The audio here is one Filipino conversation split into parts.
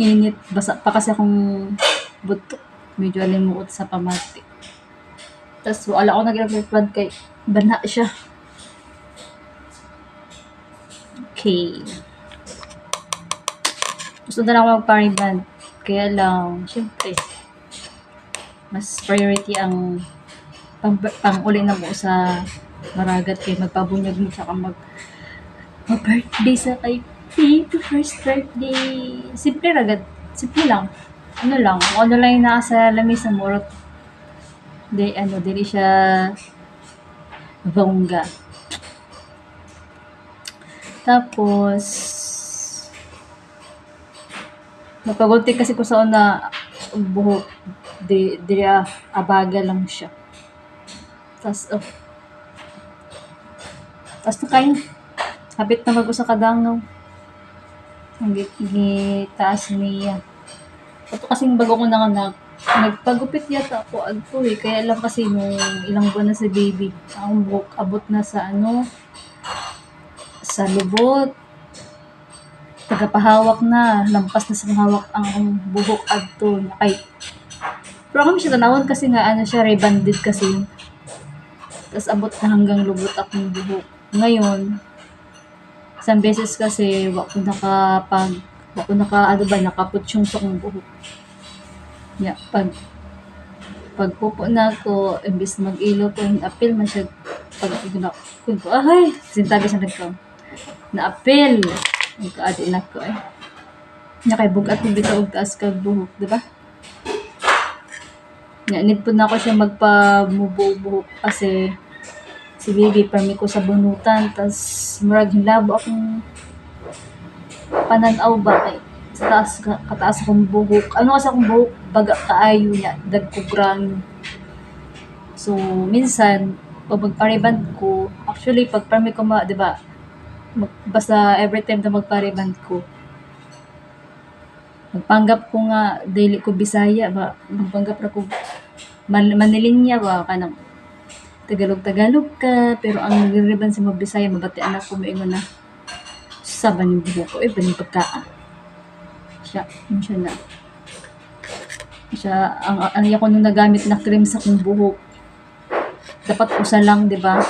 Init. Basa pa kasi akong buto. Medyo alimuot sa pamati. Tapos wala ako nag-reply kay bana siya. Okay. Gusto na lang ako mag-pariband. Kaya lang, syempre, mas priority ang pang, pang uli na mo sa maragat kay magpabunyag mo tsaka mag mag-birthday sa kay Happy first birthday. Simple ragad. Simple lang. Ano lang. Kung ano lang yung nasa lamesa mo. Di, ano, dili siya bongga. Tapos, napagulti kasi ko sa una buhok. Di, di ah, abaga lang siya. Tapos, oh. Tapos na kayo. Kapit na mag sa kadangaw. Ang gitaas niya. Ito kasing bago ko na nag nagpagupit yata ako agpo eh. Kaya lang kasi nung ilang buwan na si baby. Ang buhok abot na sa ano sa lubot. Tagapahawak na. Lampas na sa hawak ang buhok adto. Ay, pero kami siya tanawon kasi nga ano siya rebanded kasi. Tapos abot na hanggang lubot akong buhok. Ngayon, isang beses kasi wa ko nakapag wa ko naka ano ba nakaputsyong sa akong buhok. Yeah, pag pag pupo na ako, imbis mag-ilo ko, apil man siya pag na kun ko, ay, sintabi sa nagkaw. Na-apil. Ang kaadi na ko eh. Nakaibugat ko bitaw og taas kag buhok, di ba? Nga, need po na ako siya magpa-mubo-buhok kasi si baby permi ko sa bunutan tas murag hilabo akong pananaw ba kay sa taas ka- kataas akong buhok. Ano kasi akong buhok? Baga kaayo niya dagkugrang so minsan pag magpariband ko actually pag permi ko ma di ba mag, basta every time na magpariband ko magpanggap ko nga daily ko Bisaya ba magpanggap ra ko Man Manilinya ba kanang Tagalog-Tagalog ka, pero ang nagre-reban sa mga Bisaya, mabati anak ko maingon na, sa ba ng buhok ko, eh, ba ng pagkaa? Siya, siya na. Siya, ang, ang ko nung nagamit na cream sa kong buhok, dapat usa lang, di ba?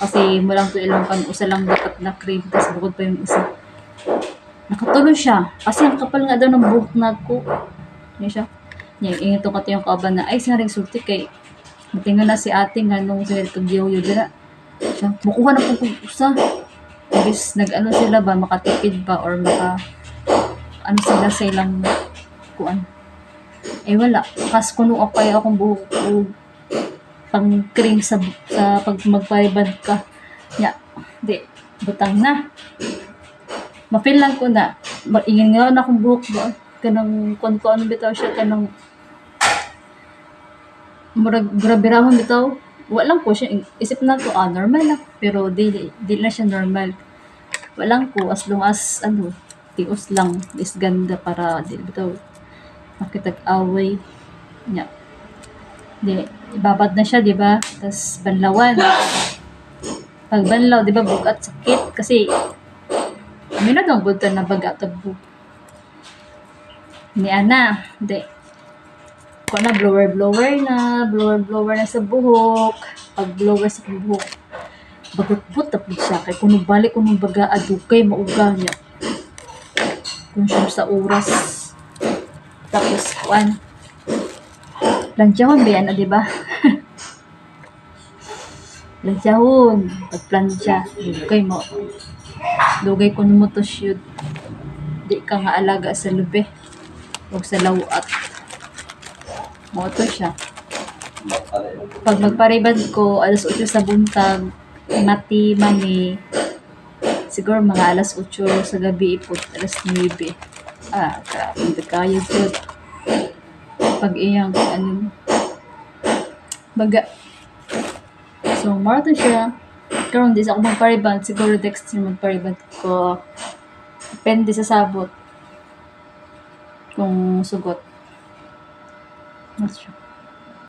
Kasi mulang to ilang pan, usa lang dapat na cream, tapos bukod pa yung isa. Nakatuloy siya, kasi ang kapal nga daw ng buhok na ko. Yan siya. Yan, ingin to yung kauban na, ay, saring sulti kay, Matingan na si ate nga nung sila pagyaw-yaw dira. Siya, mukuha na po kung usa. Ibis nag-ano sila ba, makatipid ba or maka ano sila sa ilang kuan. Eh wala. Kas kuno ako kaya akong buhok pang cream sa sa pag magpaibad ka. Ya, di butang na. Ma-feel lang ko na. Maingin nga na akong buhok ba. Kanang ko ano bitaw siya kanang murag grabe rahon bitaw. Walang ko siya isip na ko ah normal na. Pero di di na siya normal. Walang ko as long as ano tios lang is ganda para di bitaw makitag away nya. Di ibabad na siya di ba? Tas banlawan. Pag banlaw di ba bugat sakit. Kasi may na bulta na baga ni ana di ko na blower blower na blower blower na sa buhok. Pag blower sa buhok bagot-but tapos siya. Kay kuno balik kuno baga adukay mauga niya. Kung siya sa oras. Tapos kuan planchahon ba yan, ah, di ba? planchahon pag plancha dugay mo. Dugay kuno mo to shoot di ka nga alaga sa lubi o sa lawat Moto siya. Pag magparibad ko, alas 8 sa buntag, mati, mani, siguro mga alas 8 sa gabi ipot, alas 9. Ah, hindi kayo good. Pag iyang, ano, baga. So, marathon siya. Karon di sa ako magparibad, siguro next year magparibad ko. Depende sa sabot. Kung sugot. Bien sûr.